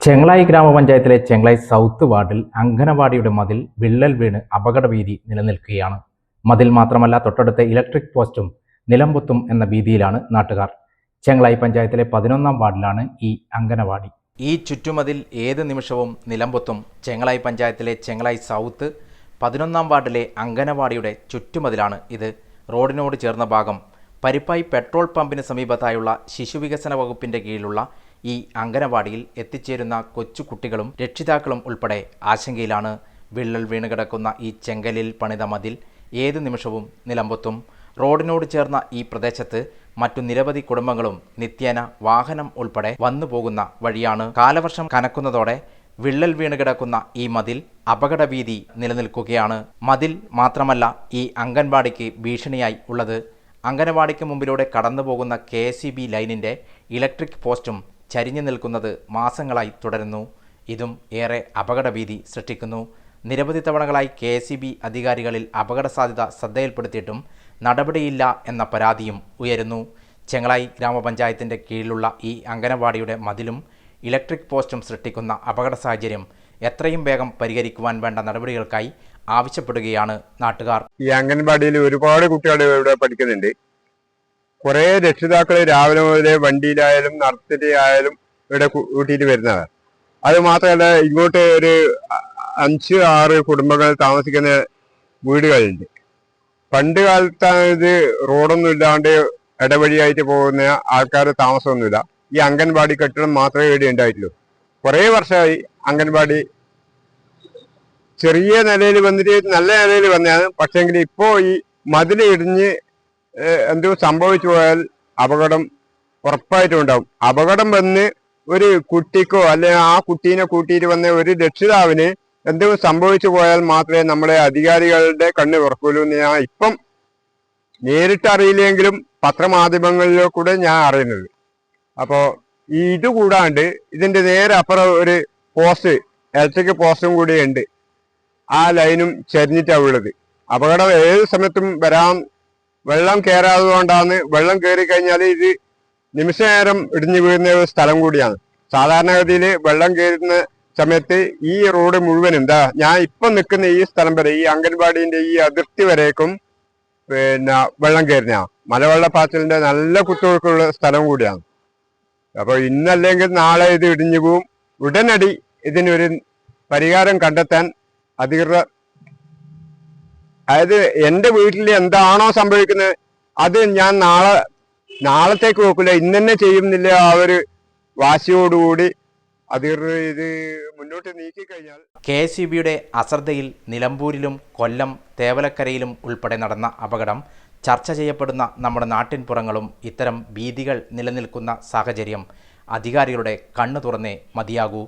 ചെങ്ങളായി ഗ്രാമപഞ്ചായത്തിലെ ചെങ്ങളായി സൗത്ത് വാർഡിൽ അംഗനവാടിയുടെ മതിൽ വിള്ളൽ വീണ് അപകടഭീതി നിലനിൽക്കുകയാണ്. മതിൽ മാത്രമല്ല തൊട്ടടുത്ത ഇലക്ട്രിക് പോസ്റ്റും നിലമ്പൊത്തും എന്ന ഭീതിയിലാണ് നാട്ടുകാർ. ചെങ്ങളായി പഞ്ചായത്തിലെ പതിനൊന്നാം വാർഡിലാണ് ഈ അംഗനവാടി. ഈ ചുറ്റുമതിൽ ഏത് നിമിഷവും നിലമ്പൊത്തും ചെങ്ങളായി പഞ്ചായത്തിലെ ചെങ്ങളായി സൗത്ത് പതിനൊന്നാം വാർഡിലെ അംഗനവാടിയുടെ ചുറ്റുമതിലാണ് ഇത്. റോഡിനോട് ചേർന്ന ഭാഗം പരിപ്പായി പെട്രോൾ പമ്പിന് സമീപത്തായുള്ള ശിശുവികസന വകുപ്പിന്റെ കീഴിലുള്ള ഈ അങ്കനവാടിയിൽ എത്തിച്ചേരുന്ന കൊച്ചു കുട്ടികളും രക്ഷിതാക്കളും ഉൾപ്പെടെ ആശങ്കയിലാണ്. വിള്ളൽ വീണ് കിടക്കുന്ന ഈ ചെങ്കലിൽ പണിത മതിൽ ഏതു നിമിഷവും നിലമ്പൊത്തും റോഡിനോട് ചേർന്ന ഈ പ്രദേശത്ത് മറ്റു നിരവധി കുടുംബങ്ങളും നിത്യേന വാഹനം ഉൾപ്പെടെ വന്നു പോകുന്ന വഴിയാണ്. കാലവർഷം കനക്കുന്നതോടെ വിള്ളൽ വീണ് കിടക്കുന്ന ഈ മതിൽ അപകടഭീതി നിലനിൽക്കുകയാണ്. മതിൽ മാത്രമല്ല ഈ അംഗൻവാടിക്ക് ഭീഷണിയായി ഉള്ളത്. അംഗനവാടിക്ക് മുമ്പിലൂടെ കടന്നുപോകുന്ന കെ എസ് ബി ലൈനിന്റെ ഇലക്ട്രിക് പോസ്റ്റും ചരിഞ്ഞു നിൽക്കുന്നത് മാസങ്ങളായി തുടരുന്നു. ഇതും ഏറെ അപകടഭീതി സൃഷ്ടിക്കുന്നു. നിരവധി തവണകളായി കെ എസ് ബി അധികാരികളിൽ അപകട സാധ്യത ശ്രദ്ധയിൽപ്പെടുത്തിയിട്ടും നടപടിയില്ല എന്ന പരാതിയും ഉയരുന്നു. ചെങ്ങളായി ഗ്രാമപഞ്ചായത്തിന്റെ കീഴിലുള്ള ഈ അംഗനവാടിയുടെ മതിലും ഇലക്ട്രിക് പോസ്റ്റും സൃഷ്ടിക്കുന്ന അപകട സാഹചര്യം എത്രയും വേഗം പരിഹരിക്കുവാൻ വേണ്ട നടപടികൾക്കായി ആവശ്യപ്പെടുകയാണ് നാട്ടുകാർ. ഈ അംഗൻവാടിയിൽ ഒരുപാട് കുട്ടികൾ ഇവിടെ പഠിക്കുന്നുണ്ട്. കുറെ രക്ഷിതാക്കൾ രാവിലെ മുതലേ വണ്ടിയിലായാലും നടത്തിലായാലും ഇവിടെ കൂട്ടിയിട്ട് വരുന്നവർ അത് മാത്രമല്ല ഇങ്ങോട്ട് ഒരു അഞ്ച് ആറ് കുടുംബങ്ങൾ താമസിക്കുന്ന വീടുകളുണ്ട്. പണ്ട് കാലത്താണ് ഇത് റോഡൊന്നും ഇല്ലാണ്ട് ഇടവഴിയായിട്ട് പോകുന്ന ആൾക്കാർ താമസമൊന്നുമില്ല. ഈ അംഗൻവാടി കെട്ടിടം മാത്രമേ ഇവിടെ ഉണ്ടായിട്ടുള്ളൂ. കുറേ വർഷമായി അംഗൻവാടി ചെറിയ നിലയിൽ വന്നിട്ട് നല്ല നിലയിൽ വന്നതാണ്. പക്ഷേങ്കിൽ ഇപ്പോ ഈ ഏഹ്, എന്തോ സംഭവിച്ചു പോയാൽ അപകടം ഉറപ്പായിട്ടും ഉണ്ടാവും അപകടം വന്ന് ഒരു കുട്ടിക്കോ അല്ലെങ്കിൽ ആ കുട്ടീനെ കൂട്ടിയിട്ട് വന്ന ഒരു രക്ഷിതാവിന് എന്തോ സംഭവിച്ചു പോയാൽ മാത്രമേ നമ്മളെ അധികാരികളുടെ കണ്ണ് ഉറക്കുള്ളൂ എന്ന് ഞാൻ ഇപ്പം നേരിട്ട് അറിയില്ലെങ്കിലും പത്രമാധ്യമങ്ങളിലോ കൂടെ ഞാൻ അറിയുന്നത്. അപ്പോ ഈ ഇത് കൂടാണ്ട് ഇതിന്റെ നേരെ അപ്പുറം ഒരു പോസ്റ്റ് ഇലക്ട്രിക് പോസ്റ്റും കൂടി ഉണ്ട്. ആ ലൈനും ചരിഞ്ഞിട്ടാണ് ഉള്ളത്. അപകടം ഏത് സമയത്തും വരാൻ വെള്ളം കയറാതുകൊണ്ടാണ് വെള്ളം കയറി കഴിഞ്ഞാൽ ഇത് നിമിഷ നേരം ഇടിഞ്ഞു വീഴുന്ന ഒരു സ്ഥലം കൂടിയാണ്. സാധാരണഗതിയിൽ വെള്ളം കയറുന്ന സമയത്ത് ഈ റോഡ് മുഴുവൻ എന്താ ഞാൻ ഇപ്പം നിൽക്കുന്ന ഈ സ്ഥലം വരെ ഈ അംഗൻവാടിന്റെ ഈ അതിർത്തി വരേക്കും പിന്നെ വെള്ളം കയറുന്ന മലവെള്ളപ്പാച്ചിലിന്റെ നല്ല കുത്തൊഴുക്കുള്ള സ്ഥലം കൂടിയാണ്. അപ്പൊ ഇന്നല്ലെങ്കിൽ നാളെ ഇത് ഇടിഞ്ഞു പോവും. ഉടനടി ഇതിനൊരു പരിഹാരം കണ്ടെത്താൻ അധികൃതർ അതായത് എന്റെ വീട്ടിൽ എന്താണോ സംഭവിക്കുന്നത് അത് ഞാൻ നാളെ നാളത്തേക്ക് നോക്കില്ല ഇന്നെ ചെയ്യുന്നില്ല ആ ഒരു വാശിയോടുകൂടി. അധികൃതർ ഇത് മുന്നോട്ട് നീക്കി കഴിഞ്ഞാൽ കെ എസ് ബിയുടെ അശ്രദ്ധയിൽ നിലമ്പൂരിലും കൊല്ലം തേവലക്കരയിലും ഉൾപ്പെടെ നടന്ന അപകടം ചർച്ച ചെയ്യപ്പെടുന്ന നമ്മുടെ നാട്ടിൻപുറങ്ങളും ഇത്തരം ഭീതികൾ നിലനിൽക്കുന്ന സാഹചര്യം അധികാരികളുടെ കണ്ണു തുറന്നേ മതിയാകൂ.